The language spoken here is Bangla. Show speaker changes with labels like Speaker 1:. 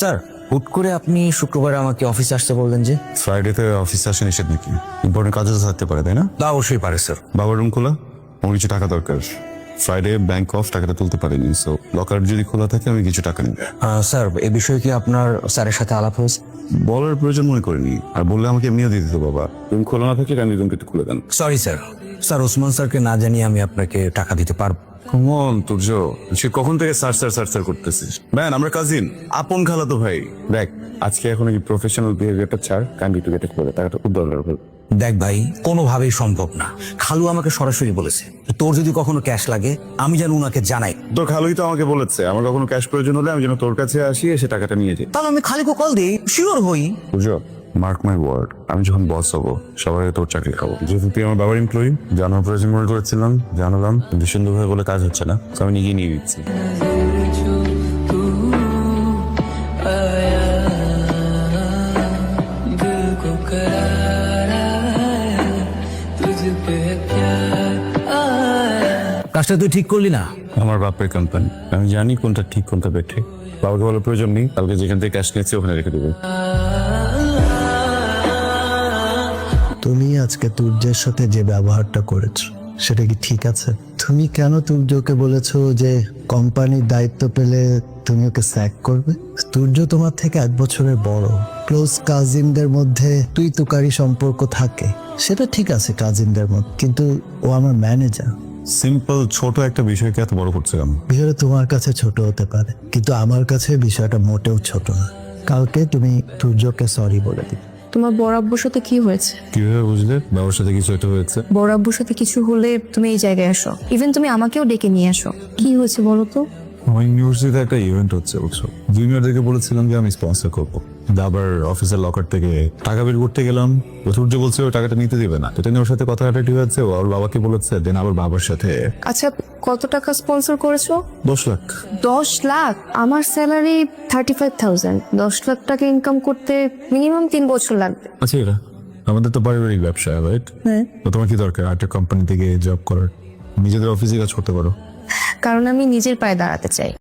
Speaker 1: স্যার হুট করে আপনি শুক্রবার আমাকে অফিসে আসতে বললেন যে?
Speaker 2: ফ্রাইডেতে অফিসে আসে নিষেধ নাকি? ইম্পর্টেন্ট কাজও তো থাকতে পারে তাই না?
Speaker 1: তা অবশ্যই পারে স্যার।
Speaker 2: বাবার রুম খোলা? আমার কিছু টাকা দরকার? ফ্রাইডে ব্যাংক অফ টাকাটা তুলতে পারিনি সো লকার যদি খোলা থাকে আমি কিছু টাকা নিব।
Speaker 1: স্যার এ বিষয়ে কি আপনার স্যারের সাথে আলাপ হয়েছে?
Speaker 2: বলার প্রয়োজন মনে করিনি। আর বললে আমাকে এমনিও দিয়ে দিত বাবা। রুম খোলা না থাকলে কান্দি রুমকে একটু খুলে দেন?
Speaker 1: Sorry sir. স্যার ওসমান স্যারকে না জানিয়ে আমি আপনাকে টাকা দিতে পারব।
Speaker 2: কমন তুর্য সে কখন থেকে সার সার সার সার করতেছিস? ম্যান আমরা কাজিন আপন খালাতো ভাই। দেখ আজকে এখন এই প্রফেশনাল বিহেভিয়ারটা ছাড় কান্দি টু গেটে খুলে টাকাটা খুব দরকার বল
Speaker 1: দেখ ভাই কোনোভাবেই সম্ভব না। খালু আমাকে সরাসরি বলেছে। তোর যদি কখনো ক্যাশ লাগে আমি যেন উনাকে জানাই।
Speaker 2: তোর খালুই তো আমাকে বলেছে আমার কখনো ক্যাশ প্রয়োজন হলে আমি যেন তোর কাছে আসি এসে টাকাটা নিয়ে যাই।
Speaker 1: তাহলে আমি খালিকে কল দিই। শিওর হই।
Speaker 2: বুঝো মার্ক মাই ওয়ার্ড আমি যখন বস হব সবাই তোর চাকরি খাব। যেহেতু তুই আমার বাবার এমপ্লয়ি জানার প্রয়োজন মনে করেছিলাম জানালাম ভীষণ সুন্দরভাবে বলে কাজ হচ্ছে না তো আমি নিজেই নিয়ে দিচ্ছি
Speaker 1: কাজটা তুই ঠিক করলি না?
Speaker 2: আমার বাপের কোম্পানি আমি জানি কোনটা ঠিক কোনটা বেঠে বাবাকে বলার প্রয়োজন নেই কালকে যেখান থেকে ক্যাশ নিয়েছি ওখানে রেখে দেবে।
Speaker 3: তুমি আজকে তুর্যের সাথে যে ব্যবহারটা করেছ সেটা কি ঠিক আছে? তুমি কেন তুর্যকে বলেছ যে কোম্পানির দায়িত্ব পেলে তুমি ওকে স্যাক করবে? তুর্য তোমার থেকে এক বছরের বড়। ক্লোজ কাজিনদের মধ্যে তুই তুকারি সম্পর্ক থাকে। সেটা ঠিক আছে কাজিনদের মধ্যে কিন্তু ও আমার ম্যানেজার।
Speaker 2: সিম্পল ছোট একটা বিষয়কে এত বড় করছে আমি
Speaker 3: বিষয়টা তোমার কাছে ছোট হতে পারে কিন্তু আমার কাছে বিষয়টা মোটেও ছোট না। কালকে তুমি তুর্যকে সরি বলে দিবে
Speaker 4: তোমার বড় আব্বুর সাথে কি হয়েছে?
Speaker 2: কীভাবে বুঝলে? বাবার সাথে কিছু একটা হয়েছে।
Speaker 4: বড় আব্বুর সাথে কিছু হলে তুমি এই জায়গায় আসো। ইভেন তুমি আমাকেও ডেকে নিয়ে আসো। কি হয়েছে বলো তো?
Speaker 2: আমার ইউনিভার্সিটিতে একটা ইভেন্ট হচ্ছে বুঝছ? জুনিয়রদেরকে বলেছিলাম যে আমি স্পন্সর করব। কিন্তু আবার অফিসের লকার থেকে টাকা বের করতে গেলাম। সূর্য বলছে ওই টাকাটা নিতে দিবে না। এটা নিয়ে ওর সাথে কথা কাটাটি হয়েছে ও ওর বাবাকে বলেছে দেন আবার বাবার সাথে
Speaker 4: আচ্ছা কত টাকা স্পন্সর করেছ?
Speaker 2: দশ লাখ।
Speaker 4: দশ লাখ? আমার স্যালারি থার্টি ফাইভ থাউজেন্ড দশ লাখ টাকা ইনকাম করতে মিনিমাম তিন বছর লাগবে।
Speaker 2: আচ্ছা এটা আমাদের তো পারিবারিক ব্যবসা রাইট
Speaker 4: হ্যাঁ।
Speaker 2: তো তোমার কি দরকার? একটা কোম্পানি থেকে জব করার? নিজেদের অফিসে কাজ করতে পারো।
Speaker 4: কারণ আমি নিজের পায়ে দাঁড়াতে চাই।